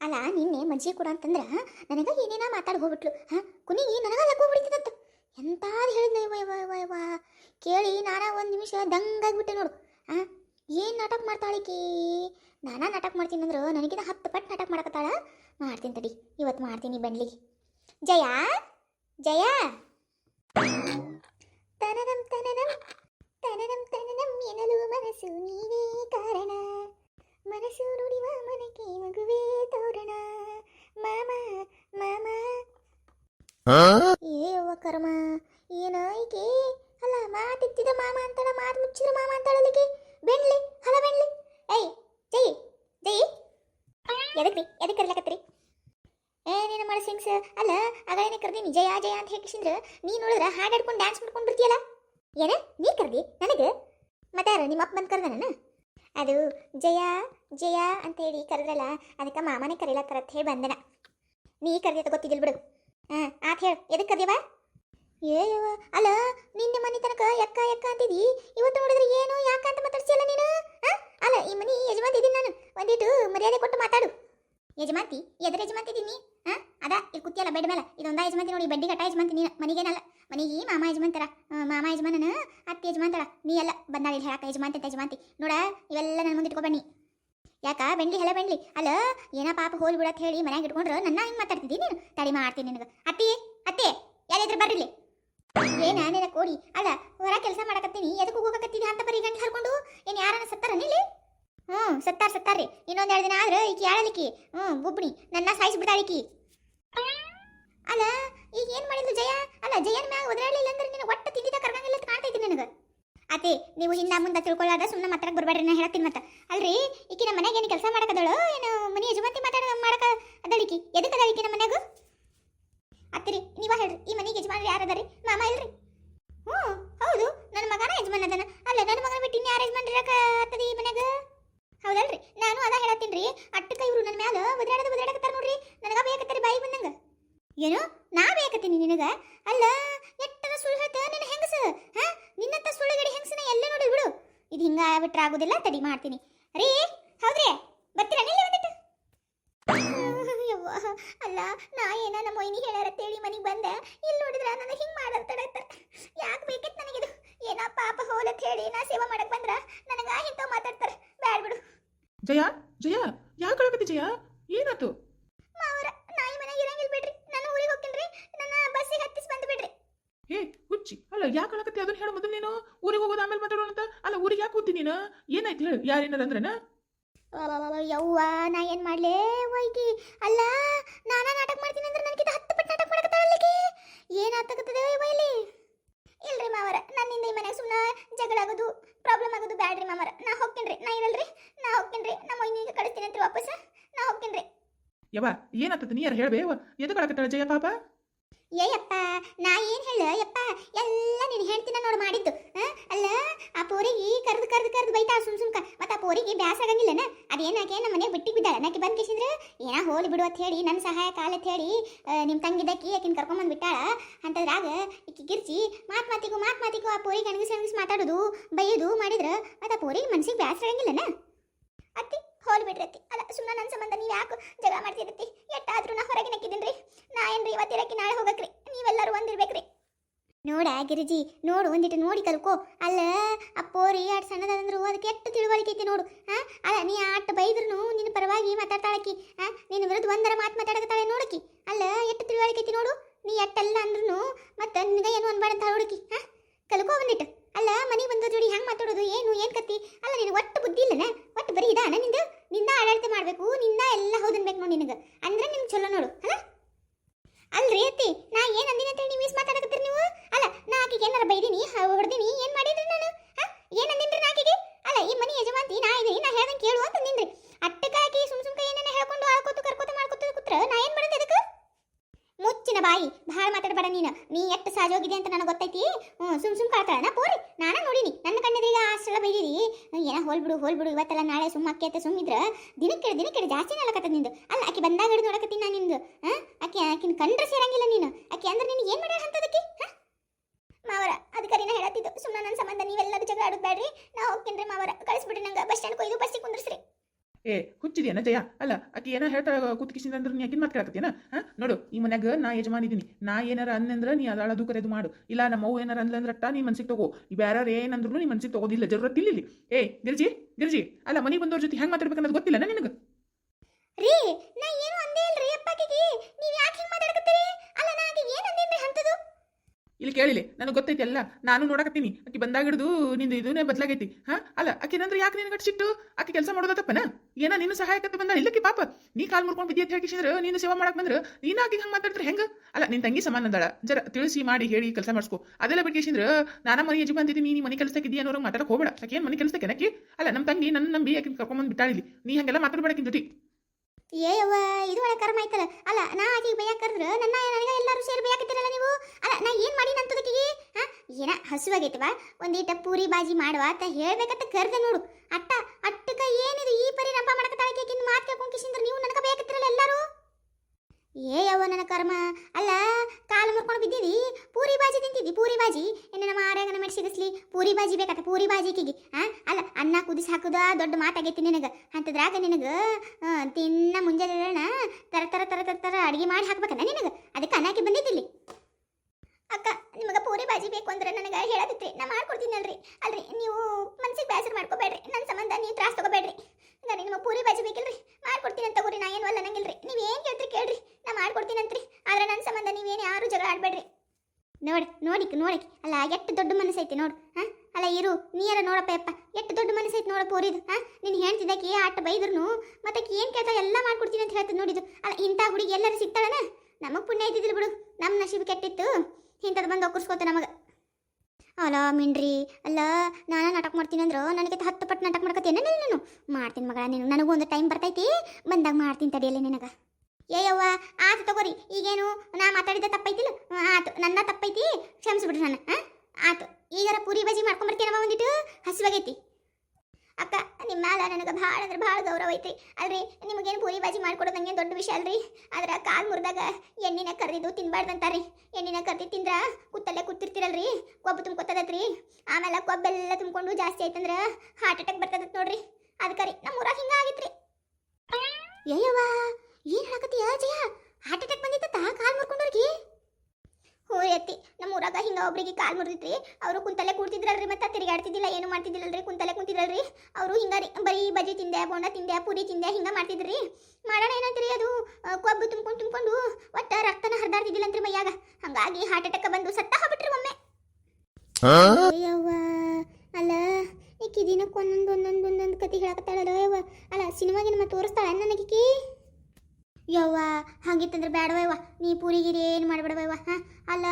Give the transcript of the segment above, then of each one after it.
ಅಲ್ಲ, ನಿನ್ನೆ ಮಜ್ಜಿ ಕೂಡ ಅಂತಂದ್ರೆ ನನಗೆ ಏನೇನ ಮಾತಾಡಿ ಹೋಗ್ಬಿಟ್ಲು ಹಾಂ, ಕುನಿಗೆ ನನಗ ಲಕ್ಕ ಹೋಗ್ಬಿಡ್ತಿದಂತ ಎಂತಾದ್ ಹೇಳಿದ್ನ ಕೇಳಿ ನಾನ ಒಂದು ನಿಮಿಷ ದಂಗಾಗ್ಬಿಟ್ಟೆ ನೋಡು. ಹಾಂ, ಏನು ನಾಟಕ ಮಾಡ್ತಾಳಿಕಿ ನಾನಾ ನಾಟಕ ಮಾಡ್ತೀನಿ ಅಂದ್ರೆ ನನಗಿನ ಹತ್ತು ಪಟ್ಟು ನಾಟಕ ಮಾಡಕತ್ತಾಳ. ಮಾಡ್ತೀನಿ ತಡಿ ಇವತ್ತು ಮಾಡ್ತೀನಿ ಬನ್ಲಿ ಜಯ ಜಯ. ತನನಂ ತನನಂ. ತನನಂ ತನನಂ ಎನ್ನಲು ಮನಸ್ಸು ನೀನೇ ಕಾರಣ. ಮನಸ್ಸು ಏವ ಕರ್ಮ? ಏನ ಈಕೆ ಅಲ್ಲ, ಮಾತಿತ್ತಿದ ಮಾಮ ಅಂತಾಳ ಮಾತು ಮುಚ್ಚಿದ ಮಾಮ ಅಂತಾಳಲ್ಲಿಗೆ ಬೆಣ್ಲಿ, ಹಲ ಬೆಣ್ಲಿ. ಏಯ್, ಜೈ ಜೈ. ಎದಕ್ರಿ ಎದಕ್ಕೆ ಕರ್ಲಕತ್ರಿ ಏ, ನೀನು ಮಾಡ ಸಿಂಗ್ಸ್. ಅಲ್ಲ ಅಗಳೇನೆ ಕರ್ದೀನಿ ಜಯ ಜಯ ಅಂತ ಹೇಗಿಸಿಂದ್ರ ನೀ ನೋಡಿದ್ರ ಹಾಡು ಹಾಡ್ಕೊಂಡು ಡ್ಯಾನ್ಸ್ ಮಾಡ್ಕೊಂಡು ಬರ್ತೀಯಲ್ಲ? ಏನ, ನೀ ಕರ್ದಿ, ನನಗೆ? ಮತ್ತೆ ಯಾರು ನಿಮ್ಮ ಅಪ್ಪ ಬಂದು ಕರ್ದನ ಅದು ಜಯ ಜಯ ಅಂತೇಳಿ ಕರೆದ್ರಲ್ಲ, ಅದಕ್ಕೆ ಮಾಮನೇ ಕರೀಲತ್ತಾರ ಅಂತ ಹೇಳಿ ಬಂದನ. ನೀ ಕರೆದ ಗೊತ್ತಿದ್ದಿಲ್ಲ ಬಿಡು. ಹಾಂ ಆತ್ ಹೇಳು. ಎದಕ್ಕೆ ಕರ್ದಿವ ಏಯವ ಅಲ್ಲ, ನಿನ್ನ ಮನೆ ತನಕ ಯಕ್ಕ ಯಕ್ಕ ಅಂತಿದಿ ಇವತ್ತು ನೋಡಿದ್ರೆ ಏನು, ಯಾಕ ಅಂತ ಮಾತಾಡ್ಸಿಲ್ಲ ನೀನು? ಅಲ್ಲ, ಈ ಮನಿ ಯಜಮಾಂತಿ ಇದೀನಿ ನಾನು. ಒಂದಿಟ್ಟು ಮರ್ಯಾದೆ ಕೊಟ್ಟು ಮಾತಾಡು. ಯಜಮಾಂತಿ ಎದ್ರ ಯಜಮಾಂತಿ ಇದೀನಿ. ಹಾ? ಅದ, ಇಲ್ಲಿ ಕುತ್ತಿಯಲ್ಲ ಬೆಡ್ ಮೇಲೆ ಇದೊಂದ ಯಜಮಾಂತಿ ನೋಡಿ, ಬೆಡ್ಡಿ ಕಟ್ಟ ಯಜಮಾಂತಿ ನೀನು. ಮನಿಗೇನಲ್ಲ. ಮನಿಗೆ ಮಾಮ ಯಜಮಾಂತರ ಮಾಮ ಯಜಮಾನನ ಅತ್ತೆ ಯಜಮಾಂತರ ನೀ ಎಲ್ಲ ಬಂದಾಳ ಇಲ್ಲಿ ಹೇಳಕ್ಕ ಯಜಮಾಂತಿ ಅಂತ ಯಜಮಾಂತಿ ನೋಡ, ಇವೆಲ್ಲ ನನ್ನ ಮುಂದೆ ಇಟ್ಕೊ ಬನ್ನಿ. ಯಾಕ? ಬೆಂಡ್ಲಿ ಹೆಲ ಬೆಂಡ್ಲಿ. ಅಲ್ಲ, ಏನ ಪಾಪ ಹೋಲ್ ಬಿಡತ್ ಹೇಳಿ ಮನ್ಯಾಗ ಇಟ್ಕೊಂಡ್ರ. ನನ್ನ ಹಿಂಗ್ ಮಾತಾಡ್ತಿದ್ದಿ ನೀನು? ತಡಿ ಮಾಡ್ತೀನಿ ನಿನಗ. ಅತ್ತಿ, ಅತ್ತೆ ಯಾರಿದ್ರ ಬರ್ರಿ ಏನ ನಿನ ಕೋಡಿ ಅಲ್ಲ, ಹೊರ ಕೆಲಸ ಮಾಡಕತ್ತೀನಿ. ಎದಕ್ಕೆ ಹೋಗಕತ್ತೀನಿ ಅಂತ ಬರೀ ಗಂಟು ಹರ್ಕೊಂಡು? ಏನ್ ಯಾರನ್ನ ಸತ್ತಾರ ನಿಲ್ಲಿ? ಹ್ಞೂ ಸತ್ತಾರ, ಸತ್ತಾರ್ರಿ. ಇನ್ನೊಂದ್ ಎರಡು ದಿನ ಆದ್ರೆ ಈಕಿ ಯಾಳಲಿಕ್ಕಿ ಹ್ಞೂ ಬುಬ್ಣಿ ನನ್ನ ಸಾಯಿಸ್ಬಿಡ್ತಾಳಿಕಿ ಅಲ್ಲ, ಈಗ ಏನ್ ಮಾಡಿದ್ಲು ಜಯ? ಅಲ್ಲ, ಜಯನ್ ಮ್ಯಾಗ ಒದರಾಡಲಿಲ್ಲ ಅಂದ್ರೆ ನಿನಗೆ ಒಟ್ಟ ತಿಂದಿದ ಕರ್ಗಂಗಿಲ್ಲ ಕಾಣ್ತೈತಿ ನನಗೆ. ಅತ್ತೆ ನೀವು ಹಿಂದ ಮುಂದೆ ತಿಳ್ಕೊಳ್ಳಾದ ಸುಮ್ಮನೆ ಮಾತ್ರ ಬರಬೇಡ್ರಿ, ನಾ ಹೇಳ್ತೀನಿ ಮತ್ತೆ. ಅಲ್ರಿ, ಈಕಿ ನಮ್ಮ ಮನೆಗೆ ಏನು ಕೆಲಸ ಮಾಡಕದಳು, ಏನು ಮನಿ ಯಜಮಾನಿ ಮಾತಾಡ, ಮಾಡಕ ಅದಳಿಕಿ ಎದಕ್ಕೆ ಅದಳಿಕಿ ನಮ್ಮ ಮನೆಗೂ ಅತ್ತಿರಿ ನೀವ ಹೇಳ್ರಿ, ಈ ಮನೆಗೆ ಯಜಮಾನ್ರಿ ಯಾರು ಅದರಿ? ಮಾಮ ಇಲ್ರಿ? ಹ್ಞೂ, ಹೌದು, ನನ್ನ ಮಗನ ಯಜಮಾನ್ ಅದನ. ಅಲ್ಲ, ನನ್ನ ಮಗನ ಬಿಟ್ಟು ಇನ್ಯಾರು ಯಜಮಾನ್ ಇರಕ ಆಗ್ತದೆ ಈ ಮನೆಗೆ ಹೌದಲ್ರಿ, ನಾನು ಅದ ಹೇಳತ್ತೀನಿ ರೀ ಅಟ್ಟಕ ಇವರು ನನ್ನ ಮ್ಯಾಲ ಬದಲಾಡದ ಬದಲಾಡಕತ್ತಾರ ನೋಡ್ರಿ, ನನಗ ಬೇಕತ್ತರಿ ಬಾಯಿ ಬಂದಂಗ. ಏನು? ನಾ ಬೇಕತ್ತೀನಿ ನಿನಗ? ಅಲ್ಲ, ಎಟ್ಟರ ಸುಳ್ಳು ಹೇಳ್ತ ನಿನ್ನ ಹೆಂಗಸ, ಹಾ? ನಿನ್ನಂತ ಸುಳ್ಳುಗಡಿ ಹೆಂಗಸನ ಎಲ್ಲ ನೋಡಿ ಬಿಡು. ಇದು ಹಿಂಗ ಬಿಟ್ರೆ ಆಗುದಿಲ್ಲ, ತಡಿ ಮಾಡ್ತೀನಿ. ರೀ, ಹೌದ್ರಿ? ಬರ್ತೀರಾ? ನಿಲ್ಲಿ ಒಂದಿಟ್ಟು ಅಲ್ಲ, ನಾ ಏನ ನಮ್ಮ ಮೊಯ್ನಿ ತೇಳಿ ಮನೆಗೆ ಬಂದೆ? ಇಲ್ಲಿ ನೋಡಿದ್ರ ನನಗೆ ಹಿಂಗೆ ಮಾಡಲ್ತಾಡ ಯಾಕೆ ಬೇಕಿತ್ತು ನನಗಿದು? ಏನ ಪಾಪ ಹೋಲತ್ ಹೇಳಿ ನಾ ಸೇವಾ ಮಾಡಕ್ ಬಂದ್ರ ನನಗ ಇಂಥವ್ ಮಾತಾಡ್ತಾರೆ. ಬ್ಯಾಡ್ ಬಿಡು. ಜಯ ಜಯ, ಯಾಕೆ ಜಯ? ಏನಾತು ಮಾವರ ನಾ ಈ ಮನೆಗೆ ಇರಂಗಿಲ್ಲ ಬಿಡ್ರಿ ನಾನು ಊರಿಗೆ ಹೋಗ್ತೀನಿ ನನ್ನ ಬಸ್ಸಿಗೆ ಹತ್ತಿಸಿ ಬಂದು ಬಿಡ್ರಿ ಏ ಹುಚ್ಚಿ ಅಲ್ಲ ಯಾಕೆ ಅಳಕತ್ತಿ ಅದನ್ನ ಹೇಳು ಮೊದಲು ನೀನು? ಊರಿಗೆ ಹೋಗೋದು ಆಮೇಲೆ ಮಾತಾಡೋಣ ಅಂತ? ಅಲ್ಲ ಊರಿಗೆ ಯಾಕೆ ಕೂತಿ ನೀನು? ಏನಾಯ್ತು ಹೇಳು ಯಾರೇನಾರ ಅಂದ್ರನ? ಯವ್ವ ನಾ ಏನ್ ಮಾಡ್ಲೇ? ವೈಗಿ ಅಲ್ಲ ನಾನ ನಾಟಕ ಮಾಡ್ತೀನಿ ಅಂದ್ರೆ ನನಗಿಂತ ಹತ್ತು ಪಟ್ಟು ನಾಟಕ ಮಾಡಕತ್ತಾಳಲ್ಲಿಗೆ ಏನಾಗ್ತಕ್ಕತ್ತದೆ ಯವ್ವ ಇಲ್ಲಿ? ಇಲ್ರಿ ಮಾವರ ನನ್ನಿಂದ ಈ ಮನ್ಯಾಗ ಸುಮ್ಮನೆ ಜಗಳ ಆಗೋದು ಪ್ರಾಬ್ಲಮ್ ಆಗೋದು ಬ್ಯಾಡ್ರಿ ಮಾಮರ ನಾ ಹೋಗ್ತೀನಿ ನಾ ಇರಲ್ರಿ? ನಾ ಹೋಗ್ತೀನಿ ನಮ್ಮ ಮೊಯ್ನಿಗೆ ಕಳಿಸ್ತೀನಿ ಅಂತ ವಾಪಸ್. ನಾ ಹೋಗ್ತೀನಿ ಯವ್ವ ಏನಾಗ್ತದ ನೀ ಯಾರು ಹೇಳ್ಬೇ? ಎದು ಕಳಕತ್ತಾಳ ಜಯ ಪಾಪ? ಏಯಪ್ಪ ನಾ ಏನ್ ಹೇಳ ಯಪ್ಪ ಎಲ್ಲ ನೀನು ನೋಡಿ ಮಾಡಿದ್ದು? ಅಲ್ಲ, ಆ ಪೋರಿಗೆ ಕರೆದು ಕರೆದು ಕರ್ದು ಬೈತಾ ಸುಮ್ ಸುಮ್ಕ. ಮತ್ತೆ ಆ ಪೋರಿಗೆ ಬ್ಯಾಸ ಆಗಂಗಿಲ್ಲನ ಅದೇನಾಕೆ ನಮ್ಮ ಮನೆಗೆ ಬಿಟ್ಟಿಗೆ ಬಿದ್ದಾಳ? ನಾಕಿ ಬಂದ್ ಕೇಸಿಂದ್ರೆ, ಏನ ಹೋಲಿ ಬಿಡು ಅಂತ ಹೇಳಿ ನನ್ನ ಸಹಾಯ ಕಾಲ ಅಂತ ಹೇಳಿ ನಿಮ್ಮ ನಿಮ್ ತಂಗಿದ್ದಕ್ಕಿ ಆಕಿನ ಕರ್ಕೊಂಬಂದ್ ಬಿಟ್ಟಾಳ. ಅಂತದ್ರಾಗ ಈಕಿ ಗಿರ್ಚಿ, ಮಾತ್ ಮಾತಿಗೂ ಮಾತ್ ಮಾತಿಗೂ, ಆ ಪೋರಿಗೆ ಅಣಗಿಸಿ ಅಣಗಿಸಿ ಮಾತಾಡೋದು, ಬೈಯೋದು, ಮಾಡಿದ್ರ, ಮತ್ತೆ ಆ ಪೋರಿಗೆ ಮನ್ಸಿಗೆ ಬ್ಯಾಸ ಆಗಂಗಿಲ್ಲನ ಅತ್ತಿ, ಹೋಲಿ ಬಿಡ್ರತ್ತಿ ಅಲ್ಲ ಸುಮ್ಮನೆ ನನ್ನ ಸಂಬಂಧ, ನೀವು ಯಾಕೆ ಜಗಳ ಮಾಡ್ತಿರತ್ತಿ ಎಟ್ಟಾದ್ರೂ ನಾ ಹೊರಗೆ ನಕ್ಕಿದ್ದೀನಿ ನಾ ಏನ್ರಿ ಇವತ್ತಿರಕ್ಕೆ ನಾಳೆ ಹೋಗಕ್ರಿ. ನೀವೆಲ್ಲರೂ ಒಂದಿರ್ಬೇಕ್ರಿ ನೋಡ ಗಿರಿಜಿ, ನೋಡು ಒಂದಿಟ್ಟು ನೋಡಿ ಕಲ್ಕೋ. ಅಲ್ಲ, ಆ ಪೋರಿ ಆಟ್ ಸಣ್ಣದಂದ್ರು ಅದಕ್ಕೆ ಎಷ್ಟು ತಿಳುವಳಿಕೆ ನೋಡು ಹಾ ಅಲ್ಲ, ನೀ ಆಟ ಬೈದ್ರು ನಿನ್ನ ಪರವಾಗಿ ಮಾತಾಡ್ತಾಳಕಿ ಹಾ ನಿನ್ನ ವಿರುದ್ಧ ಒಂದರ ಮಾತು ಮಾತಾಡಕತ್ತಾಳೆ ನೋಡಕಿ. ಅಲ್ಲ, ಎಷ್ಟು ತಿಳುವಳಿಕೆ ಐತಿ ನೋಡು, ನೀ ಎಟ್ಟಲ್ಲ ಅಂದ್ರೂ ಮತ್ತೆ ನಿನಗ ಏನು ಅನ್ಬಾರ್ದು ಅಂತ ಹುಡುಕಿ ಹಾ ಕಲ್ಕೋ ಒಂದಿಟ್ಟು ಅಲ್ಲ ಮನೆಗೆ ಬಂದ ಜೋಡಿ ಹೆಂಗ್ ಮಾತಾಡೋದು, ಏನು, ಏನ್ ಕತ್ತಿ? ಅಲ್ಲ, ನಿನಗೆ ಒಟ್ಟು ಬುದ್ಧಿ ಇಲ್ಲನ? ಒಟ್ಟು ಬರೀ ಇದಾನ ನಿಂದು? ನಿಂದ ಆಡಳಿತ ಮಾಡಬೇಕು, ನಿಂದ ಎಲ್ಲ ಹೌದನ್ಬೇಕು ನಿನಗೆ. ಅಂದ್ರೆ ನಿಮ್ಗೆ ಚಲೋ ನೋಡು, ಅಲ್ಲ? ಅಲ್ರಿ ಅತ್ತಿ, ನಾ ಏನು ಅಂದಿನ ಅಂತೇಳಿ ನೀವು ಮಿಸ್ ಮಾತಾಡಕತ್ತೀರಿ ನೀವು? ಅಲ್ಲ, ನಾ ಆಕೆಗೆ ಏನಾರ ಬೈದಿನಿ ಹೊಡೆದಿನಿ ಏನು ಮಾಡಿದ್ರಿ ನಾನು? ಹಾ? ಏನು ಅಂದಿನ್ರಿ ನಾ ಆಕೆಗೆ? ಅಲ್ಲ, ಈ ಮನೆ ಯಜಮಾಂತಿ ನಾ ಇದೀನಿ ನಾ ಹೇಳ್ದಂಗೆ ಕೇಳು ಅಂತ ಅಂದಿನ್ರಿ. ಅಟ್ಟಕ್ಕಾಕಿ ಸುಮ್ ಸುಮ್ಕ ಏನೇನ ಹೇಳ್ಕೊಂಡು ಆಳ್ಕೋತು, ಕರ್ಕೋತು, ಮಾಡ್ಕೋತು ಕೂತ್ರ, ನಾ ಏನು ಮಾಡೋದು ಅದಕ್ಕೆ? ಮುಚ್ಚಿನ ಬಾಯಿ, ಭಾಳ ಮಾತಾಡಬೇಡ ನೀನು. ನೀ ಎಷ್ಟು ಸಾಜೋಗಿದೆ ಅಂತ ನನಗೆ ಗೊತ್ತೈತಿ? ಹ್ಞೂ, ಸುಮ್ ಸುಮ್ ಕಾಳ್ತಾಳ ನಾ? ಪೋರಿ, ನಾನ ನೋಡಿನಿ. ನನ್ನ ಕಣ್ಣೆದ್ರಿಗೆ ಅಷ್ಟೆಲ್ಲ ಬೈದಿರಿ. ಏನ ಹೋಲ್ ಬಿಡು ಹೋಲ್ ಬಿಡು, ಇವತ್ತೆಲ್ಲ ನಾಳೆ ಸುಮ್ಮ ಅಕ್ಕಿ ಸುಮ್ಮಿದ್ರ. ದಿನಕ್ಕೆ ದಿನಕ್ಕೆ ಜಾಸ್ತಿ ನಲಕತ್ತದ ನಿಂದು. ಅಲ್ಲ, ಆಕಿ ಬಂದಾಗ ಹಿಡಿದು ನೋಡಕತ್ತೀನಿ ನಾನು ನಿಂದು. ಹಾ? ಆಕೆ ಆಕಿನ ಕಂಡ್ರೆ ಸೇರಂಗಿಲ್ಲ ನೀನು. ಆಕೆ ಅಂದ್ರೆ ನೀನು ಏನು ಮಾಡ್ಯಾರ ಅಂತದಕ್ಕೆ? ಮಾವರ ಅಧಿಕಾರಿನ ಹೇಳತ್ತಿದ್ದು ಸುಮ್ಮನೆ ನನ್ನ ಸಂಬಂಧ ನೀವೆಲ್ಲರೂ ಜಗಳ ಆಡೋದು ಬೇಡ್ರಿ ನಾ ಹೋಗ್ತೀನಿ ಮಾವರ. ಕಳಿಸ್ಬಿಡಿ ನಂಗೆ. ಬಸ್ ಸ್ಟ್ಯಾಂಡ್ ಕೊಯ್ದು ಬಸ್ಸಿಗೆ ಕುಂದ್ರಿಸ್ರಿ. ಏ ಹುಚ್ಚಿದೆಯನ ಜಯ? ಅಲ್ಲ ಆಕೆ ಏನೋ ಹೇಳ್ತಾ ಕೂತ್ಕಿಸಿದ ಅಂದ್ರೆ ನೀ ಆಕಿನ ಮಾತು ಕೇಳಕತ್ತೇನ ನೋಡು ಈ ಮನ್ಯಾಗ ನಾ ಯಜಮಾನ್ ಇದ್ದೀನಿ ನಾ ಏನಾರ ಅಂದಂದ್ರೆ ನೀ ಅದಳದು ಕರೆದು ಮಾಡು. ಇಲ್ಲ ನಮ್ಮ ಅವ್ವ ಏನಾರ ಅಂದ್ಲಂದ್ರೆ ಅಟ್ಟ ನೀ ಮನ್ಸಿಗೆ ತಗೋ. ಈ ಬೇರೆ ಏನಂದ್ರು ನೀ ಮನ್ಸಿಗೆ ತಗೋದಿಲ್ಲ ಜರೂರತ್ ಇಲ್ಲಿ ಏ ಗಿರ್ಜಿ ಗಿರ್ಜಿ. ಅಲ್ಲ ಮನೆಗೆ ಬಂದವ್ರ ಜೊತೆ ಹೆಂಗೆ ಮಾತಾಡ್ಬೇಕನ್ನೋದು ಗೊತ್ತಿಲ್ಲ ನಿನಗೆ? ರೀ ನಾ ಏನು ಅಂದೇ ಇಲ್ರಿ. ಇಲ್ಲಿ ಕೇಳಿಲಿ, ನನಗೆ ಗೊತ್ತೈತಿ ಅಲ್ಲ ನಾನು ನೋಡಕತ್ತೀನಿ. ಅಕ್ಕಿ ಬಂದಾಗ ಹಿಡಿದು ನಿಂದು ಇದನ್ನೇ ಬದಲಾಗೈತಿ, ಹಾ? ಅಲ್ಲ ಆಕಿನಂದ್ರೆ ಯಾಕೆ ನೀನು ಸಿಟ್ಟು? ಆಕಿ ಕೆಲಸ ಮಾಡೋದ ತಪ್ಪನ? ಏನ ನಿನ್ನ ಸಹಾಯಕತ್ತೆ ಬಂದ? ಇಲ್ಲಕ್ಕೆ ಪಾಪ. ನೀ ಕಾಲ್ ಮುರ್ಕೊಂಡು ಬಿದ್ದಿ ಅಂತ ಹಾಕಿಸಿದ್ರೆ ನೀನು ಸೇವಾ ಮಾಡಕ್ ಬಂದ್ರೆ ನೀನು ಆಕಿಗೆ ಹಂಗೆ ಮಾತಾಡ್ತಾರೆ ಹೆಂಗ? ಅಲ್ಲ, ನಿನ್ ತಂಗಿ ಸಮಾನ ಅಂದಾಳ. ಜರ ತಿಳಿಸಿ ಮಾಡಿ, ಹೇಳಿ ಕೆಲಸ ಮಾಡಿಸ್ಕೊ. ಅದೆಲ್ಲ ಬಿಟ್ಟಿಸಿದ್ರೆ ನಾನು ಮನೆ ಯಜಮಾನ್ ಅಂತಿದ್ದೀನಿ ನೀ ಮನೆ ಕೆಲಸಕ್ಕಿದ್ದೀಯ ಅನ್ನೋರು ಮಾತಾಡಕ್ಕೆ ಹೋಗಬೇಡ. ಆಕೆ ಏನು ಮನೆ ಕೆಲಸಕ್ಕೆ ಅಲ್ಲ ನಮ್ಮ ತಂಗಿ ನನ್ನ ನಂಬಿ ಆಕಿನ ಕರ್ಕೊಂಬಂದು ಬಿಟ್ಟಾಳಿಲಿ ನೀ ಹಂಗೆಲ್ಲ ಮಾತಾಡಬೇಡಕ್ಕಿಂತ ಜೊತೆ. ಏ ಅವ್ವ ಇದು ಒಳ್ಳೆ ಕರ್ಮ ಆಯ್ತಲ್ಲ. ಅಲ್ಲ, ನಾ ಆಕಿಗೆ ಬೈಯಾಕ ಕರೆದ್ರೆ, ನನ್ನ ನನಗೆ ಎಲ್ಲರೂ ಸೇರಿ ಬೈಯಾಕತ್ತೀರಲ್ಲ ನೀವು? ಅಲ್ಲ, ನಾ ಏನು ಮಾಡಿ ನಂತದಕ್ಕಿಗೆ ಹಾಂ? ಏನ ಹಸುವಾಗೈತವ ಒಂದೀಟ ಪೂರಿ ಬಾಜಿ ಮಾಡುವ ಅಂತ ಹೇಳ್ಬೇಕಂತ ಕರ್ದೆ ನೋಡು. ಅಟ್ಟ ಅಟ್ಟಕ ಏನಿದು, ಈ ಪರಿ ರಂಪ ಮಾಡಕತ್ತಾಳಕ್ಕೆ ಮಾತು ಕೇಳ್ಕೊಂಡು ನೀವು? ನನಗೆ ಬೈಯಾಕತ್ತೀರಲ್ಲ ಎಲ್ಲರೂ? ಏ ಯವ್ವ ನನ್ನ ಕರ್ಮ? ಅಲ್ಲ, ಕಾಲು ಮುರ್ಕೊಂಡು ಬಿದ್ದೀವಿ ಪೂರಿ ಬಾಜಿ ತಿಂತಿದ್ದಿ, ಪೂರಿ ಬಾಜಿ? ಇನ್ನು ನಮ್ಮ ಆರ್ಯಾಗನ ಮಾಡಿ ಸಿಗಿಸ್ಲಿ ಪೂರಿ ಬಾಜಿ ಬೇಕಾತ, ಪೂರಿ ಬಾಜಿ ಕಿಗಿ ಆ? ಅಲ್ಲ, ಅನ್ನ ಕುದಿಸಿ ಹಾಕುದ, ದೊಡ್ಡ ಮಾತಾಗೈತಿ ನಿನಗೆ. ಅಂತದ್ರಾಗ ನಿನಗೆ ತಿನ್ನ ಮುಂಜಾನೆ ತರ ತರ ತರ ತರ ತರ ಅಡಿಗೆ ಮಾಡಿ ಹಾಕ್ಬೇಕಲ್ಲ ನಿನಗೆ? ಅದಕ್ಕೆ ಅನ್ನಕ್ಕೆ ಬಂದಿದ್ದಿಲ್ಲಿ. ಅಕ್ಕ, ನಿಮಗೆ ಪೂರಿ ಬಾಜಿ ಬೇಕು ಅಂದ್ರೆ ನನಗೆ ಹೇಳದಿತ್ರಿ. ನಾ ಮಾಡ್ಕೊಡ್ತೀನಿ ಅಲ್ರಿ. ನೀವು ಮನ್ಸಿಗೆ ಬೇಸರ ಮಾಡ್ಕೋಬೇಡ್ರಿ. ನನ್ನ ಸಂಬಂಧ ನೀವು ತ್ರಾಸ್ ತಗೋಬೇಡ್ರಿ. ನಿಮಗೆ ಪೂರಿ ಬಾಜಿ ಬೇಕಿಲ್ರಿ? ಮಾಡ್ಕೊಡ್ತೀನಿ ಅಂತ ತಗೋರಿ ನಾ ಏನು ಅಲ್ಲ ನಂಗಿಲ್ರಿ. ನೀವು ಏನು ಕೇಳ್ತ್ರಿ ಕೇಳ್ರಿ ನಾ ಮಾಡ್ಕೊಡ್ತೀನಂತ್ರಿ ಆದ್ರೆ ನನ್ನ ಸಂಬಂಧ ನೀವೇನು ಯಾರು ನೋಡಿ, ನೋಡಿಕ್ ನೋಡಿಕ್ ಅಲ್ಲ, ಎಷ್ಟು ದೊಡ್ಡ ಮನಸ್ಸೈತಿ ನೋಡು, ಹಾ? ಅಲ್ಲ, ಇರು ನೀರ ನೋಡಪ್ಪ, ಯಪ್ಪ. ಎಷ್ಟು ದೊಡ್ಡ ಮನಸ್ಸೈತಿ ನೋಡಪ್ಪ ಊರಿದು ಹಾ? ನೀನು ಹೇಳ್ತಿದ್ದಕ್ಕೆ ಆಟ ಬೈದ್ರು ಮತ್ತೆ ಏನು ಕೇಳ್ತಾ ಎಲ್ಲ ಮಾಡ್ಕೊಡ್ತೀನಿ ಅಂತ ಹೇಳ್ತದೆ ನೋಡಿದ್ದು ಅಲ್ಲ, ಇಂಥ ಹುಡುಗಿ ಎಲ್ಲರೂ ಸಿಗ್ತಾಳನ? ನಮಗೆ ಪುಣ್ಯ ಐತಿದ್ರಿ ಬಿಡು ನಮ್ಮ ನಶೀಬ್ ಕೆಟ್ಟಿತ್ತು ಇಂಥದ್ದು ಬಂದು ಒಕ್ಕರ್ಸ್ಕೋತ ನಮಗೆ. ಅಲ್ಲ, ಮಿಂಡ್ರಿ, ಅಲ್ಲ, ನಾನು ನಾಟಕ ಮಾಡ್ತೀನಿ ಅಂದ್ರೆ, ನನಗೆ ಹತ್ತು ಪಟ್ಟು ನಾಟಕ ಮಾಡ್ಕೊತೇನೆ ನಾನು? ಮಾಡ್ತೀನಿ ಮಗಳ ನೀನು, ನನಗೂ ಒಂದು ಟೈಮ್ ಬರ್ತೈತಿ, ಬಂದಾಗ ಮಾಡ್ತೀನಿ ತಡಿಯಲ್ಲ ನಿನಗೆ. ಏಯವ್ವ, ಆತು ತಗೋರಿ, ಈಗೇನು ನಾ ಮಾತಾಡಿದ ತಪ್ಪೈತಿಲ್ಲ? ಆತು ನನ್ನ ತಪ್ಪೈತಿ? ಕ್ಷಮಿಸ್ಬಿಡ್ರಿ ನಾನು ಹಾಂ? ಆತು, ಈಗಾರ ಪೂರಿ ಬಜಿ ಮಾಡ್ಕೊಂಬರ್ತೀನಮ್ಮ ಒಂದಿಟ್ಟು? ಹಸಿವಾಗೈತಿ. ಅಕ್ಕ, ನಿಮ್ಮ ಮ್ಯಾಲ ನನಗೆ ಭಾಳ ಅಂದ್ರೆ ಭಾಳ ಗೌರವ ಐತಿ ಅಲ್ರಿ, ನಿಮಗೇನು ಪೂರಿ ಬಾಜಿ ಮಾಡ್ಕೊಡೋದು ನಂಗೇನು ದೊಡ್ಡ ವಿಷಯ ಅಲ್ರಿ? ಆದ್ರೆ ಕಾಲು ಮುರಿದಾಗ ಎಣ್ಣಿನ ಕರೆದಿದ್ದು ತಿನ್ಬಾರ್ದಂತಾರಿ ಎಣ್ಣಿನ ಕರೆದಿ ತಿಂದ್ರ ಕೂತಲ್ಲೇ ಕೂತಿರ್ತಿರಲ್ರಿ? ಕೊಬ್ಬು ತುಂಬ್ಕೊತದತ್ರಿ. ಆಮೇಲೆ ಕೊಬ್ಬೆಲ್ಲ ತುಂಬ್ಕೊಂಡು ಜಾಸ್ತಿ ಆಯ್ತಂದ್ರೆ ಹಾರ್ಟ್ ಅಟ್ಯಾಕ್ ಬರ್ತದತ್ ನೋಡ್ರಿ. ಅದಕ್ಕೆ ರೀ ನಮ್ಮ ಊರಾಗ ಹಿಂಗೆ ಆಗಿತ್ರಿ ಅಯ್ಯವ್ವ ಏನ್ ಹೇಳಕತ್ತೀಯ ಜಯ ಹಾರ್ಟ್ ಅಟ್ಯಾಕ್ ಬಂದಿತ್ತ ಕಾಲ್ ಮುರ್ಕೊಂಡವ್ರಿಗೆ ಹೋ ಅತ್ತಿ ನಮ್ಮ ಊರಾಗ ಹಿಂಗ ಒಬ್ರಿಗೆ ಕಾಲ್ ಮುರಿದಿತ್ರಿ ಅವರು ಕುಂತಲ್ಲೇ ಕೂಡ್ತಿದ್ರಲ್ರಿ ಮತ್ತೆ ತಿರುಗಾಡ್ತಿದ್ದಿಲ್ಲ ಏನು ಮಾಡ್ತಿದ್ದಿಲ್ಲಲ್ರಿ ಕುಂತಲ್ಲೇ ಕುಂತಿದ್ರಲ್ರಿ? ಅವರು ಹಿಂಗ ರೀ ಬರೀ ಬಜ್ಜಿ ತಿಂದೆ ಬೋಂಡ ತಿಂದೆ ಪೂರಿ ತಿಂದೆ ಹಿಂಗ ಮಾಡ್ತಿದ್ರಿ? ಮಾಡೋಣ ಏನಂತ್ರಿ ಅದು? ಕೊಬ್ಬು ತುಂಬ್ಕೊಂಡು ತುಂಬ್ಕೊಂಡು ಒಟ್ಟ ರಕ್ತನ ಹರಿದಾಡ್ತಿದ್ದಿಲ್ಲಂತ್ರಿ ಮೈಯಾಗ. ಹಂಗಾಗಿ ಹಾರ್ಟ್ ಅಟ್ಯಾಕ್ ಬಂದು ಸತ್ತ ಹೋಗ್ಬಿಟ್ರಿ ಒಮ್ಮೆ. ಅಲ್ಲ ಈಕಿ ದಿನಕ್ಕೆ ಒಂದೊಂದು ಒಂದೊಂದು ಒಂದೊಂದು ಕತೆ ಹೇಳಕತ್ತಾಳಲ್ಲ ಅಲ್ಲ ಸಿನಿಮಾಗಿನ ಮತ್ತೆ ನನಗೆ ನನಗೀಕಿ? ಯವ್ವ ಹಂಗಿತ್ತಂದ್ರೆ ಬೇಡವಯ್ವ ನೀ ಪೂರಿಗಿರಿ ಏನು ಮಾಡ್ಬೇಡವಯ್ವ ಹಾಂ? ಅಲ್ಲ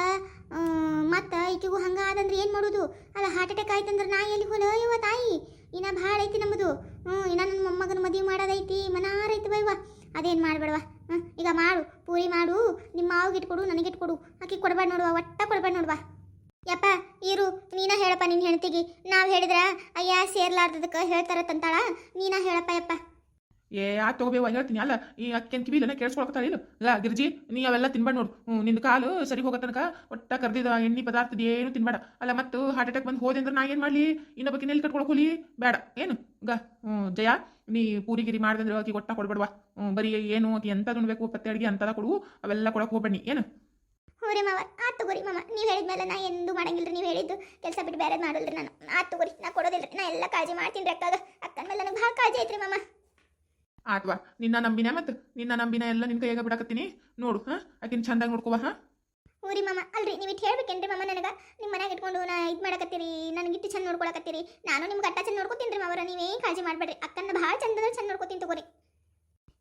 ಮತ್ತೆ ಈಕಿಗೂ ಹಂಗೆ ಆದಂದ್ರೆ ಏನು ಮಾಡೋದು? ಅಲ್ಲ ಹಾರ್ಟ್ ಅಟ್ಯಾಕ್ ಆಯ್ತಂದ್ರೆ ನಾ ಎಲ್ಲಿ ಹೋಲ ಯವ್ವ ತಾಯಿ? ಇನ್ನ ಭಾಳ ಐತಿ ನಮ್ಮದು ಹ್ಞೂ, ಇನ್ನ ನನ್ನ ಮೊಮ್ಮಗನ ಮದುವೆ ಮಾಡೋದೈತಿ, ಮನಾರ ಐತಿ ಬಯ್ವ ಅದೇನು ಮಾಡ್ಬೇಡವ ಹ್ಞೂ ಈಗ ಮಾಡು, ಪೂರಿ ಮಾಡು, ನಿಮ್ಮ ಮಾವಿಗೆ ಇಟ್ಕೊಡು, ನನಗೆ ಇಟ್ಕೊಡು. ಆಕಿ ಕೊಡಬೇಡ ನೋಡುವ, ಒಟ್ಟ ಕೊಡಬೇಡ ನೋಡುವ. ಯಪ್ಪ, ಇರು, ನೀನ ಹೇಳಪ್ಪ ನಿನ್ನ ಹೆಣ್ತಿಗಿ. ನಾವು ಹೇಳಿದ್ರೆ, ಅಯ್ಯ, ಸೇರ್ಲಾರ್ದದಕ್ಕೆ ಹೇಳ್ತಾರ ತಂತಾಳ. ನೀನ ಹೇಳಪ್ಪ ಯಪ್ಪ. ಏ ಆ ತಗೋಬೇವ ಹೇಳ್ತೀನಿ ಅಲ್ಲ, ಈ ಅಕ್ಕನ್ ಕಿವಿಲ್ಲ ಕೇಳಿಸ್ಕೊಳಕತ್ತಾಳ ಇಲ್ಲ ಅಲ್ಲ ಗಿರ್ಜಿ, ನೀ ಅವೆಲ್ಲ ತಿನ್ಬೇಡ ನೋಡು. ಹ್ಞೂ ನಿನ್ನ ಕಾಲು ಸರಿ ಹೋಗೋ ತನಕ ಒಟ್ಟ ಕರ್ದಿದ ಎಣ್ಣೆ ಪದಾರ್ಥದ ಏನು ತಿನ್ಬೇಡ. ಅಲ್ಲ, ಮತ್ತು ಹಾರ್ಟ್ ಅಟ್ಯಾಕ್ ಬಂದು ಹೋದೆ ಅಂದ್ರೆ ನಾ ಏನು ಮಾಡಲಿ? ಇನ್ನೊಬ್ಬಕ್ಕೆ ನೆಲ್ಲಿ ಕಟ್ಕೊಳಕ್ಕೆ ಹೋಲಿ? ಬೇಡ. ಏನು? ಗ. ಹ್ಞೂ ಜಯ, ನೀ ಪೂರಿಗಿರಿ ಮಾಡ್ದಂದ್ರೆ ಆಕೆ ಒಟ್ಟ ಕೊಡ್ಬೇಡವಾ. ಹ್ಞೂ ಬರೀ ಏನು ಆಕೆ ಎಂತ ತಿನ್ಬೇಕು, ಪತ್ತೆ ಅಡಿಗೆ ಅಂತದ ಕೊಡು. ಅವೆಲ್ಲ ಕೊಡಕ್ಕೆ ಹೋಗ್ಬೇಡಿ. ಏನು? ಹೋರಿ ಮಾವ, ಆತ್ ತಗೋರಿ ಮಾಮ ನೀವು ಹೇಳಿದ್ಮೇಲೆ ನಾ ಎಂದೂ ಮಾಡಂಗಿಲ್ರಿ. ನೀವು ಹೇಳಿದ್ದು ಕೆಲಸ ಬಿಟ್ಟು ಬೇರೆ ಮಾಡಲ್ರಿ ನಾನು. ಆತ್ ತಗೋರಿ, ನಾ ಕೊಡೋದಿಲ್ರಿ. ನಾ ಎಲ್ಲ ಕಾಳಜಿ ಮಾಡ್ತೀನಿ ರೀ ಅಕ್ಕಾಗ. ಅಕ್ಕನ ಮೇಲೆ ನನಗೆ ಭಾಳ ಕಾಳಜಿ ಐತ್ರಿ ಮಾಮ. ಆತ್ವಾ ನಿನ್ನ ನಂಬಿನ ಮತ್ತು ನಿನ್ನ ನಂಬಿನ ಎಲ್ಲ ನಿನ್ ಕೈಯಾಗ ಬಿಡಕತ್ತೀನಿ. ನೋಡು, ಹಾಂ? ಆಕಿನ ಚಂದಾಗಿ ನೋಡ್ಕೋವ ಹಾಂ? ಊರಿ ಮಾಮ, ಅಲ್ರಿ, ನೀವು ಇಟ್ಟು ಹೇಳ್ಬೇಕೇನ್ರಿ ಮಾಮ ನನಗೆ? ನಿಮ್ಮ ಮನೆಗೆ ಇಟ್ಕೊಂಡು ನಾ ಇದು ಮಾಡಕತ್ತೀರಿ, ನನಗೆ ಇಟ್ಟು ಚಂದ ನೋಡ್ಕೊಳಕತ್ತೀರಿ. ನಾನು ನಿಮ್ಗೆ ಅಟ್ಟ ಚಂದ ನೋಡ್ಕೊತೀನಿ ರೀ ಮಾವರ ನೀವೇನು ಕಾಳಜಿ ಮಾಡಬೇಡ್ರಿ. ಅಕ್ಕನ ಭಾಳ ಚಂದ ಚಂದ ನೋಡ್ಕೊತೀನಿ ತಗೋರಿ.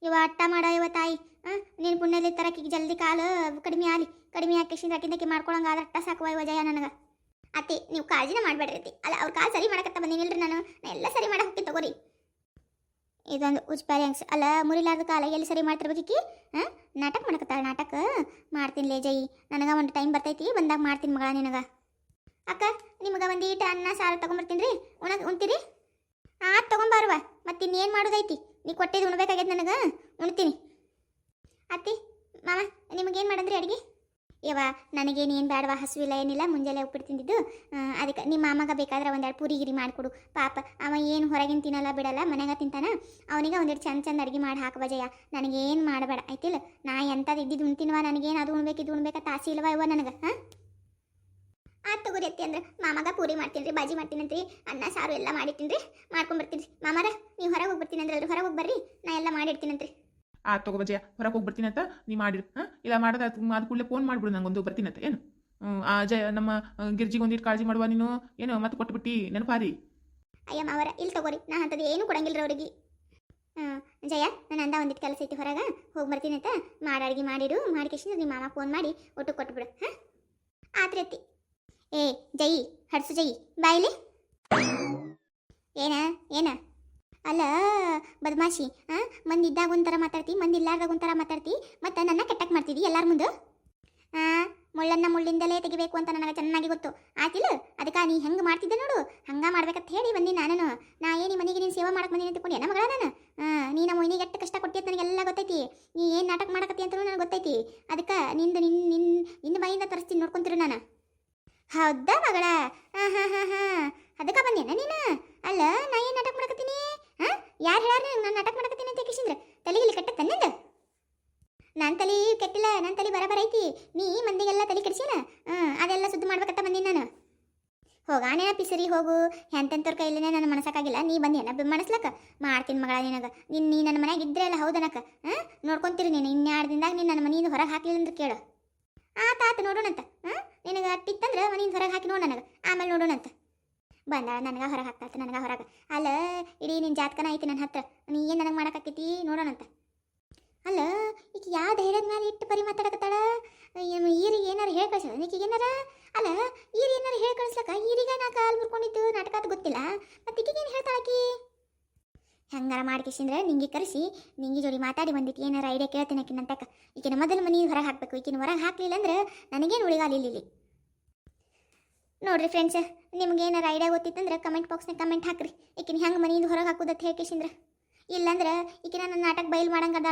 ಇವ ಅಟ್ಟ ಮಾಡ ಇವ ತಾಯಿ, ಹಾಂ? ನೀನು ಪುಣ್ಯದಲ್ಲಿ ತರಕಿಗೆ ಜಲ್ದಿ ಕಾಲು ಕಡಿಮೆ ಆಲಿ. ಕಡಿಮೆ ಹಾಕಿ ಅಕ್ಕಿಂದಕ್ಕೆ ಮಾಡ್ಕೊಳಂಗ ಆದ್ರೆ ಅಟ್ಟ ಸಾಕುವ ಇವ ಜಯ ನನಗೆ? ಅತ್ತಿ, ನೀವು ಕಾಳಜಿನ ಮಾಡಬೇಡ್ರಿ ಅಲ್ಲ, ಅವ್ರ ಕಾಲು ಸರಿ ಮಾಡಕತ್ತ ಬಂದಿನಿಲ್ರಿ ನಾನು. ನಾ ಎಲ್ಲ ಸರಿ ಮಾಡಕ್ಕೆ ಹೋಗ್ತೀನಿ ತಗೋರಿ. ಇದೊಂದು ಉಜ್ಪಾರಿ ಅಂಗ್ಸ್ ಅಲ್ಲ, ಮುರಿಲಾರ್ದ ಕಾಲ ಎಲ್ಲಿ ಸರಿ ಮಾಡ್ತಿರ್ಬೇಕಿ ಹಾಂ? ನಾಟಕ ಮಾಡಕತ್ತಾಳ, ನಾಟಕ? ಮಾಡ್ತೀನಿ ಲೇ ಜೈ. ನನಗೆ ಒಂದು ಟೈಮ್ ಬರ್ತೈತಿ, ಬಂದಾಗ ಮಾಡ್ತೀನಿ ಮಗಳ ನಿನಗೆ. ಅಕ್ಕ, ನಿಮಗೆ ಒಂದು ಈಟ ಅನ್ನ, ಸಾರು ತೊಗೊಂಬರ್ತೀನಿ ರೀ. ಉಣ ಉಣ್ತೀರಿ? ಹಾಂ ತೊಗೊಂಬಾರುವ. ಮತ್ತೆ ಇನ್ನೇನು ಮಾಡೋದೈತಿ? ನೀ ಕೊಟ್ಟಿದ್ದು ಉಣ್ಬೇಕಾಗ್ಯದ ನನಗೆ. ಉಣ್ತೀನಿ. ಅತ್ತಿ ಮಾಮ ನಿಮಗೇನು ಮಾಡಂದ್ರಿ ಅಡುಗೆ? ಯವ್ವ ನನಗೇನು ಏನು ಬೇಡವಾ ಹಸುವಿಲ್ಲ ಏನಿಲ್ಲ, ಮುಂಜಾನೆ ಉಪ್ಪಿಟ್ಟು ತಿಂದಿದ್ದು. ಅದಕ್ಕೆ ನಿಮ್ಮ ಮಾಮಗ ಬೇಕಾದ್ರೆ ಒಂದೆರಡು ಪೂರಿ ಗಿರಿ ಮಾಡಿಕೊಡು. ಪಾಪ, ಅವ ಏನು ಹೊರಗಿನ ತಿನ್ನಲ್ಲ, ಬಿಡಲ್ಲ ಮನ್ಯಾಗ ತಿಂತಾನ. ಅವನಿಗೆ ಒಂದೆರಡು ಚಂದ ಚಂದ ಅಡುಗೆ ಮಾಡಿ ಹಾಕುವ ಜಯ. ನನಗೇನು ಮಾಡಬೇಡ, ಆಯ್ತಿಲ್ಲ? ನಾ ಎಂಥದ್ದು ಇದ್ದಿದ್ದು ಉಣ್ತೀನವ, ನನಗೇನು ಅದು ಉಣ್ಬೇಕು, ಇದು ಉಣ್ಬೇಕು ತಾಸಿ ಇಲ್ವಾ ಇವ ನನಗೆ ಹಾಂ ಆತ್ ತಗೋರಿ ಅತ್ತಿ ಅಂದ್ರೆ, ಮಾಮಗ ಪೂರಿ ಮಾಡ್ತೀನಿ ರೀ ಬಾಜಿ ಮಾಡ್ತೀನಂತ್ರಿ, ಅನ್ನ, ಸಾರು ಎಲ್ಲ ಮಾಡಿರ್ತೀನಿ ರೀ ಮಾಡ್ಕೊಂಬರ್ತೀನಿ ರೀ ಮಾಮಾರ, ನೀವು ಹೊರಗೆ ಹೋಗ್ಬರ್ತೀನಿ ಅಂದ್ರೆ ಅದ್ರ ಹೊರಗೆ ಹೋಗ್ಬರ್ರಿ ನಾ ಎಲ್ಲ ಮಾಡಿಡ್ತೀನಂತ್ರಿ. ಆ ತಗೋ ಬಜಯ ಹೊರಗೆ ಹೋಗಿ ಬರ್ತೀನಿ ಅಂತ ನೀ ಮಾಡಿರು. ಹಾಂ? ಇಲ್ಲ ಮಾಡದ ಅದು ಕೂಡಲೇ ಫೋನ್ ಮಾಡ್ಬಿಡು ನಂಗೊಂದು ಬರ್ತೀನಿ ಅಂತ. ಏನು? ಆ ಜಯ ನಮ್ಮ ಗಿರ್ಜಿಗೆ ಒಂದಿಟ್ಟು ಕಾಳಜಿ ಮಾಡುವ ನೀನು? ಏನು, ಮತ್ತೆ ಕೊಟ್ಬಿಟ್ಟು, ನೆನಪಾರಿ? ಅಯ್ಯ ಮಾವರ ಇಲ್ಲಿ ತಗೋರಿ, ನಾ ಅಂಥದ್ದು ಏನು ಕೊಡಂಗಿಲ್ಲ ಅವ್ರಿಗೆ. ಜಯ, ನಾನು ಅಂದ ಒಂದಿಟ್ಟು ಕೆಲಸ ಐತಿ ಹೊರಗೆ, ಹೋಗಿ ಬರ್ತೀನಿ ಅಂತ. ಮಾಡಿ ಅಡುಗೆ ಮಾಡಿಡು ಮಾಡಿ ಕೇಶಿಂದ ನಿಮ್ಮ ಮಾಮ ಫೋನ್ ಮಾಡಿ ಒಟ್ಟು ಕೊಟ್ಬಿಡು, ಹಾಂ? ಆತ್ರಿ ಅತ್ತಿ. ಏ, ಜಯಿ, ಹಡ್ಸು ಜಯಿ ಬಾಯಿಲಿ ಏನ ಏನ? ಅಲ್ಲ, ಬದಮಾಶಿ ಹಾಂ ಮಂದಿದ್ದಾಗ ಒಂಥರ ಮಾತಾಡ್ತಿ ಮಂದಿ ಇಲ್ಲಾರ್ದಾಗ ಒಂಥರ ಮಾತಾಡ್ತಿ, ಮತ್ತು ನನ್ನ ಕೆಟ್ಟಕ್ಕೆ ಮಾಡ್ತಿದ್ದಿ ಎಲ್ಲಾರ ಮುಂದೆ? ಹಾಂ ಮುಳ್ಳನ್ನ ಮುಳ್ಳಿಂದಲೇ ತೆಗಿಬೇಕು ಅಂತ ನನಗೆ ಚೆನ್ನಾಗಿ ಗೊತ್ತು. ಆತಿಲ್ಲ ಅದಕ್ಕೆ ನೀ ಹೆಂಗೆ ಮಾಡ್ತಿದ್ದೆ ನೋಡು, ಹಂಗ ಮಾಡ್ಬೇಕಂತ ಹೇಳಿ ಬಂದಿ ನಾನು ನಾ ಏನು ಮನೆಗೆ ನೀನು ಸೇವೆ ಮಾಡಕ್ಕೆ ಬಂದೀನಿ ಅಂತ ನಮ್ಮ ಮಗಳ ನಾನು? ಹಾಂ ನೀ ನಮ್ಮ ಮೊಯ್ನಿಗೆ ಎಷ್ಟು ಕಷ್ಟ ಕೊಟ್ಟಿ ಅಂತ ನನಗೆಲ್ಲ ಗೊತ್ತೈತಿ. ನೀ ಏನು ನಾಟಕ ಮಾಡಕತ್ತಿ ಅಂತ ನನಗೆ ಗೊತ್ತೈತಿ. ಅದಕ್ಕೆ ನಿಂದು ನಿನ್ನ ನಿನ್ನ ನಿನ್ನ ಬಾಯಿಂದ ತರಿಸ್ತೀನಿ ನೋಡ್ಕೊಂತಿರು ನಾನು. ಹೌದಾ ಮಗಳ? ಹಾಂ ಅದಕ್ಕೆ ಬಂದೇನ ನೀನು ಅಲ್ಲ ನಾ ಏನು ನಾಟಕ ಮಾಡಕತ್ತೀನಿ ಹಾಂ ಯಾರು ಹೇಳಾರ ನಾನು ನಾಟಕ ಮಾಡಕತ್ತೀನಿ ಅಂತ ಕಿಶಿಂದ್ರ ಇಲ್ಲಿ ಕಟ್ಟ ತನ್ನಿಂದ? ನನ್ನ ತಲೆ ಕೆಟ್ಟಿಲ್ಲ ನನ್ನ ತಲೆ ಬರಬರ ಐತಿ. ನೀ ಮಂದಿಗೆಲ್ಲ ತಲೆ ಕೆಡಿಸಿನ ಹಾಂ, ಅದೆಲ್ಲ ಸುದ್ದಿ ಮಾಡ್ಬೇಕತ್ತ ಬಂದೀನಿ ನಾನು. ಹೋಗಾನೆ ಪಿಸರಿ, ಹೋಗು. ಎಂತೆಂತವ್ರ ಕೈಲೇನೆ ನನ್ನ ಮನಸ್ಸಾಕಾಗಿಲ್ಲ ನೀ ಬಂದೇನ ಮನಸ್ಲಕ್ಕ. ಮಾಡ್ತೀನಿ ಮಗಳ ನಿನಗ. ನಿನ್, ನೀ ನನ್ನ ಮನೆಯಾಗ ಇದ್ರೆ ಅಲ್ಲ ಹೌದನಕ ಹಾಂ, ನೋಡ್ಕೊಂತೀರಿ ನೀನು. ಇನ್ಯಾರು ದಿನದಾಗ ನೀನು ನನ್ನ ಮನೆಯಿಂದ ಹೊರಗೆ ಹಾಕ್ಲಿಲ್ಲ ಅಂದ್ರೆ ಕೇಳು. ಆತ ಆತ ನೋಡೋಣಂತ. ಹಾಂ, ನಿನಗೆ ಅಟ್ಟಿತ್ತಂದ್ರೆ ಮನೆಯಿಂದ ಹೊರಗೆ ಹಾಕಿ ನೋಡು ನನಗೆ. ಆಮೇಲೆ ನೋಡೋಣಂತ. ಬಂದಾಳ, ನನಗೆ ಹೊರಗೆ ಹಾಕ್ತಾತ ನನಗೆ ಹೊರಗೆ. ಅಲ್ಲ, ಇಡೀ ನಿನ್ನ ಜಾತಕನ ಐತಿ ನನ್ನ ಹತ್ರ. ನೀ ಏನು ನನಗೆ ಮಾಡೋಕ್ಕಾಕೈತಿ ನೋಡೋಣಂತ. ಅಲ್ಲ ಈಗ ಯಾವ ಧೈರ್ಯದ ಮೇಲೆ ಇಟ್ಟು ಪರಿ ಮಾತಾಡಕತ್ತಾಳ? ಈರಿಗೆ ಏನಾರು ಹೇಳಿ ಕಳ್ಸೋದು ಈಕಿಗೆ ಏನಾರ? ಅಲ್ಲ, ಈರಿ ಏನಾರು ಹೇಳಿ ಕಳಿಸ್ಲಕ್ಕ? ಈರಿಗೆ ನಾ ಕಾಲು ಮುರ್ಕೊಂಡಿದ್ದು ನಾಟಕ ಅದು ಗೊತ್ತಿಲ್ಲ. ಮತ್ತೆ ಈಕಿಗೆ ಏನು ಹೇಳ್ತಾಳಕಿ ಹೆಂಗಾರ ಮಾಡ್ಕೇಸಿಂದ್ರೆ ನಿಂಗೆ ಕರೆಸಿ, ನಿಂಗೆ ಜೋಡಿ ಮಾತಾಡಿ ಬಂದಿತ್ತು ಏನಾರ ಐಡಿಯಾ ಕೇಳ್ತೀನಿ ಆಕಿನ ಅಂತಕ್ಕ ಈಕಿನ ಮೊದಲು ಮನೆ ಹೊರಗೆ ಹಾಕಬೇಕು, ಈಕಿನ ಹೊರಗೆ ಹಾಕ್ಲಿಲ್ಲ ಅಂದ್ರೆ ನನಗೇನು ಉಳಿಗಾಲಿಲ್ಲ ಇಲ್ಲಿ? ನೋಡ್ರಿ ಫ್ರೆಂಡ್ಸ್ ನಿಮ್ಗೆ ಏನಾರ ಐಡಿಯಾ ಗೊತ್ತಿತ್ತಂದ್ರೆ ಕಮೆಂಟ್ ಬಾಕ್ಸ್ನಾಗ ಕಮೆಂಟ್ ಹಾಕ್ರಿ. ಈಕಿನ ಹೆಂಗೆ ಮನೆಯಿಂದ ಹೊರಗೆ ಹಾಕೋದತ್ತ ಹೇಳ್ಕೇಸಿಂದ್ರೆ ಇಲ್ಲಂದ್ರೆ ಈಕಿನ ನನ್ನ ನಾಟಕ ಬಯಲು ಮಾಡಂಗದ